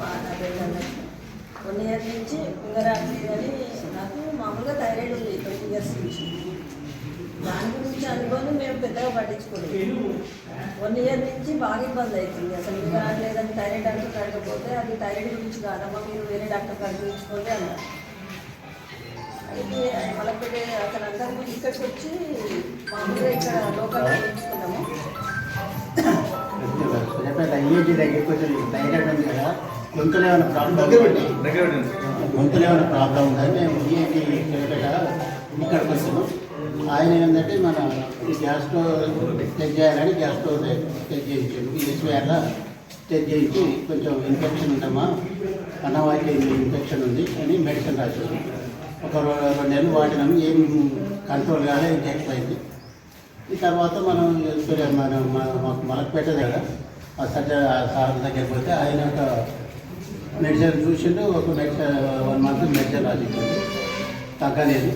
మా నా one year నుంచి పింగరాట్లేదు అని నాకు మామూలుగా థైరాయిడ్ ఉంది ట్వంటీ ఇయర్స్ నుంచి. దాని గురించి అనుకొని మేము పెద్దగా పట్టించుకోలేదు. వన్ ఇయర్ నుంచి బాగా ఇబ్బంది అవుతుంది. అసలు పింగరాట్లేదని థైరాయిడ్ డాక్టర్ కడగకపోతే అది థైరాయిడ్ గురించి కాదమ్మా మీరు వేరే డాక్టర్ కాడ చూపించుకోండి అన్నారు. అయితే మలపేట అతను అందరూ ఇక్కడికి వచ్చి మామూలుగా ఇక్కడ లోకల్ చూపించుకున్నాము దగ్గరికి కొంచెం థైరాయిడ్ ఉంది కదా. గొంతులో ఏమైనా ప్రాబ్లం గొంతులో ఏమైనా ప్రాబ్లం ఉందని మేము సూర్యాపేట ఇక్కడికి ఆయన ఏంటంటే మన గ్యాస్ స్టవ్ చెక్ చేయాలని గ్యాస్ స్టవ్ చెక్ చేయించాడు. ఈ ఎస్వీఆర్లో చెక్ చేయించి కొంచెం ఇన్ఫెక్షన్ ఉందమ్మా. అన్నవాకి ఇన్ఫెక్షన్ ఉంది అని మెడిసిన్ రాశారు. ఒక రెండు నెలలు వాడినాము. ఏం కంట్రోల్ కాలే ఇంకా ఎక్కువైంది ఈ తర్వాత మనం మన మాకు మలక్పేట దగ్గర ఆ సజ్జ ఆ సార్ దగ్గరికి పోతే ఆయన ఒక మెడిసిన్ చూసిండు ఒక మెడిసిన్ వన్ మంత్ మెడిసిన్ రాసిచ్చిండు తగ్గలేదు.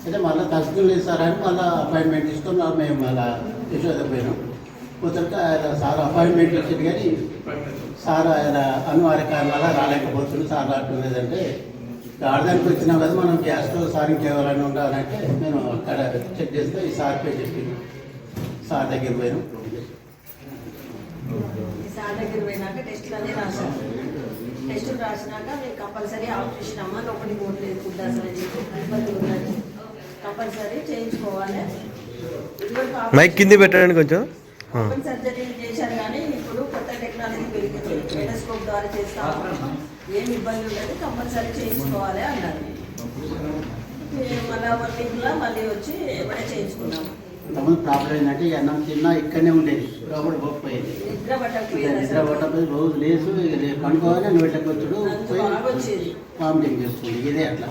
అయితే మళ్ళీ తగ్గలేదు సార్ అని మళ్ళీ అపాయింట్మెంట్ తీసుకొని మేము మళ్ళీ యశోద పోయినాం. పోతే ఆయన సార్ అపాయింట్మెంట్ ఇచ్చింది కానీ సార్ ఆయన అనివార్య కారణాల రాలేకపోతుంది సార్ రావట్లేదంటే ఆడదానికి వచ్చినా కదా మనం గ్యాస్తో సార్ ఇంకెవరైనా ఉండాలంటే నేను అక్కడ చెక్ చేస్తే ఈ సార్ పే చెప్పింది సార్ దగ్గర పోయినాం. సార్ దగ్గర పోయినాక టెస్టులు అనేది రాశాను టెస్టులు రాసినాక మీకు కంపల్సరీ ఆపరేషన్ అమ్మ లోపలికి పోవట్లేదు ఫుడ్ అసలు ఇబ్బంది ఉన్నది కంపల్సరీ చేయించుకోవాలి. మైక్ కింది పెట్టండి కొంచెం. ఓపెన్ సర్జరీ చేశారు కానీ ఇప్పుడు కొత్త టెక్నాలజీ పెరిగింది. టెలస్కోప్ ద్వారా చేస్తాము ఏం ఇబ్బంది ఉండదు కంపల్సరీ చేయించుకోవాలి అన్నారు. మళ్ళీ వన్ వీక్లో మళ్ళీ వచ్చి ఎవడే చేయించుకున్నాము ఇంతకుముందు ప్రాబ్లం ఏంటంటే ఈ అన్నం తిన్నా ఇక్కడనే ఉండేది. లోపల పోకపోయేది. నిద్ర. పట్టకపోయి రోజు లేసు ఇక పండుకోగానే నువ్వు వచ్చుడు పోయి వామిటింగ్ చేస్తుంది ఇదే అట్లా.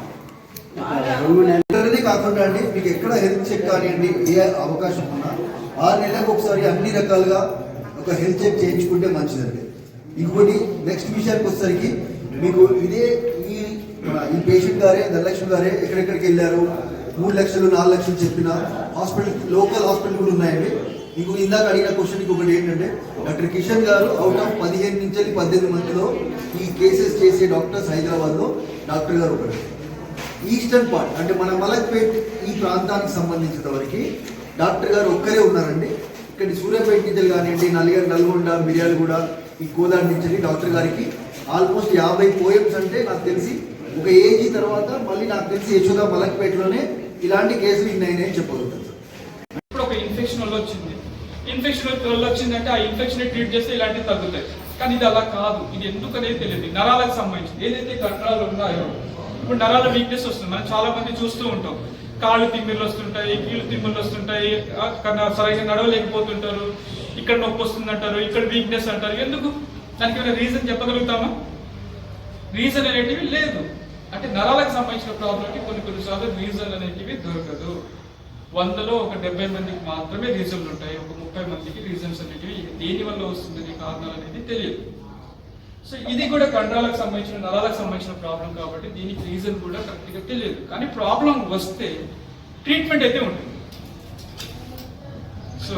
రెండు కాకుండా అండి మీకు ఎక్కడ హెల్త్ చెక్ కానివ్వండి ఏ అవకాశం ఉన్నా ఆరు నెలలకు ఒకసారి అన్ని రకాలుగా ఒక హెల్త్ చెక్ చేయించుకుంటే మంచిదండి. ఇంకోటి నెక్స్ట్ విషయానికి వచ్చేసరికి మీకు ఇదే ఈ మన ఈ పేషెంట్ గారే ధనలక్ష్మి గారే ఎక్కడెక్కడికి వెళ్ళారు? మూడు లక్షలు నాలుగు లక్షలు చెప్పిన హాస్పిటల్ లోకల్ హాస్పిటల్ కూడా ఉన్నాయండి. మీకు ఇందాక అడిగిన క్వశ్చన్ ఒకటి ఏంటంటే డాక్టర్ కిషన్ గారు అవుట్ ఆఫ్ పదిహేను నుంచి పద్దెనిమిది మందిలో ఈ కేసెస్ చేసే డాక్టర్స్ హైదరాబాద్లో డాక్టర్ గారు ఒకటి ఈస్టర్న్ పార్ట్ అంటే మన మలక్పేట్ ఈ ప్రాంతానికి సంబంధించిన వరకు డాక్టర్ గారు ఒక్కరే ఉన్నారండి. ఇక్కడ సూర్యాపేట నుంచి కానివ్వండి నల్గొండ నల్గొండ మిర్యాలగూడ ఈ కోదాడి నుంచి డాక్టర్ గారికి ఆల్మోస్ట్ యాభై పోయమ్స్ అంటే నాకు తెలిసి ఒక ఏజీ తర్వాత మళ్ళీ నాకు తెలిసి యశోద మలక్పేటలోనే ఇలాంటి కేసులు ఇన్నైనాయని చెప్పగలుగుతాను ఇప్పుడు ఒక ఇన్ఫెక్షన్ వల్ల వచ్చింది. ఇన్ఫెక్షన్ వల్ల వచ్చిందంటే ఆ ఇన్ఫెక్షన్ ట్రీట్ చేస్తే ఇలాంటివి తగ్గుతాయి. కానీ ఇది అలా కాదు. ఇది ఎందుకు అనేది తెలియదు. నరాలకు సంబంధించింది. ఏదైతే కండరాలు ఉన్నాయో. ఇప్పుడు నరాల వీక్నెస్ వస్తుంది. మనం చాలా మంది చూస్తూ ఉంటాం. కాళ్ళు తిమ్మిర్లు వస్తుంటాయి కీళ్ళు తిమ్మిర్లు వస్తుంటాయి. సరైన సరిగ్గా నడవలేకపోతుంటారు. ఇక్కడ నొప్పి వస్తుంది అంటారు ఇక్కడ వీక్నెస్ అంటారు. ఎందుకు? దానికి ఏమైనా రీజన్ చెప్పగలుగుతామా? రీజన్ అనేటివి లేదు. అంటే నరాలకు సంబంధించిన ప్రాబ్లంకి కొన్ని కొన్నిసార్లు రీజన్ అనేటివి దొరకదు. వందలో ఒక డెబ్బై మందికి మాత్రమే రీజన్లు ఉంటాయి. ఒక ముప్పై మందికి రీజన్స్ అనేటివి దేని వల్ల వస్తుంది కారణాలు అనేది తెలియదు. సో ఇది కూడా కండరాలకు సంబంధించిన నరాలకు సంబంధించిన ప్రాబ్లం కాబట్టి దీనికి రీజన్ కూడా కరెక్ట్గా తెలియదు. కానీ ప్రాబ్లం వస్తే ట్రీట్మెంట్ అయితే ఉంటుంది. సో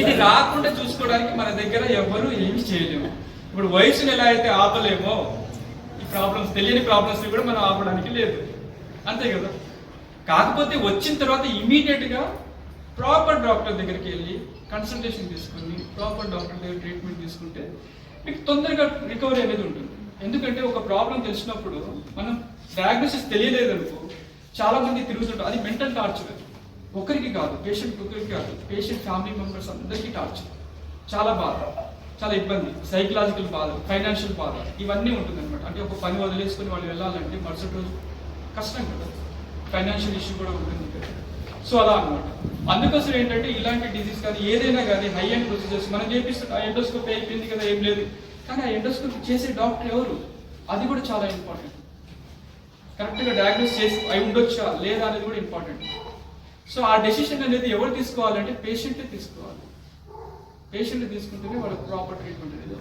ఇది రాకుండా చూసుకోవడానికి మన దగ్గర ఎవరు ఏమి చేయలేము. ఇప్పుడు వయసుని ఎలా అయితే ఆపలేమో ప్రాబ్లమ్స్ తెలియని ప్రాబ్లమ్స్ కూడా మనం ఆపడానికి లేదు. అంతే కదా? కాకపోతే వచ్చిన తర్వాత ఇమీడియట్గా ప్రాపర్ డాక్టర్ దగ్గరికి వెళ్ళి కన్సల్టేషన్ తీసుకుని ప్రాపర్ డాక్టర్ దగ్గర ట్రీట్మెంట్ తీసుకుంటే మీకు తొందరగా రికవరీ అనేది ఉంటుంది. ఎందుకంటే ఒక ప్రాబ్లం తెలిసినప్పుడు మనం డయాగ్నోసిస్ తెలియలేదు అనుకో చాలా మంది తిరుగుతుంటారు. అది మెంటల్ టార్చర్ ఒకరికి కాదు పేషెంట్ ఒకరికి కాదు పేషెంట్ ఫ్యామిలీ మెంబర్స్ అందరికీ టార్చర్ చాలా బాధ. చాలా ఇబ్బంది. సైకలాజికల్ బాధ ఫైనాన్షియల్ బాధ ఇవన్నీ ఉంటుంది అనమాట అంటే ఒక పని వదిలేసుకుని వాళ్ళు వెళ్ళాలంటే మరుసటి రోజు కష్టం కదా. ఫైనాన్షియల్ ఇష్యూ కూడా ఉంటుంది సో అలా అనమాట అందుకోసం ఏంటంటే ఇలాంటి డిసీజ్ కానీ ఏదైనా కానీ హై అండ్ ప్రొసీజర్స్ మనం చేపిస్తే ఎండోస్కోప్ అయిపోయింది కదా ఏం లేదు. కానీ ఆ ఎండోస్కోప్ చేసే డాక్టర్ ఎవరు? అది కూడా చాలా ఇంపార్టెంట్ కరెక్ట్గా డయాగ్నోస్ చేసి అయి ఉండొచ్చా లేదా అనేది కూడా ఇంపార్టెంట్ సో ఆ డెసిషన్ అనేది ఎవరు తీసుకోవాలంటే పేషెంటే తీసుకోవాలి. పేషెంట్ తీసుకుంటేనే వాళ్ళకి ప్రాపర్ ట్రీట్మెంట్ అనేది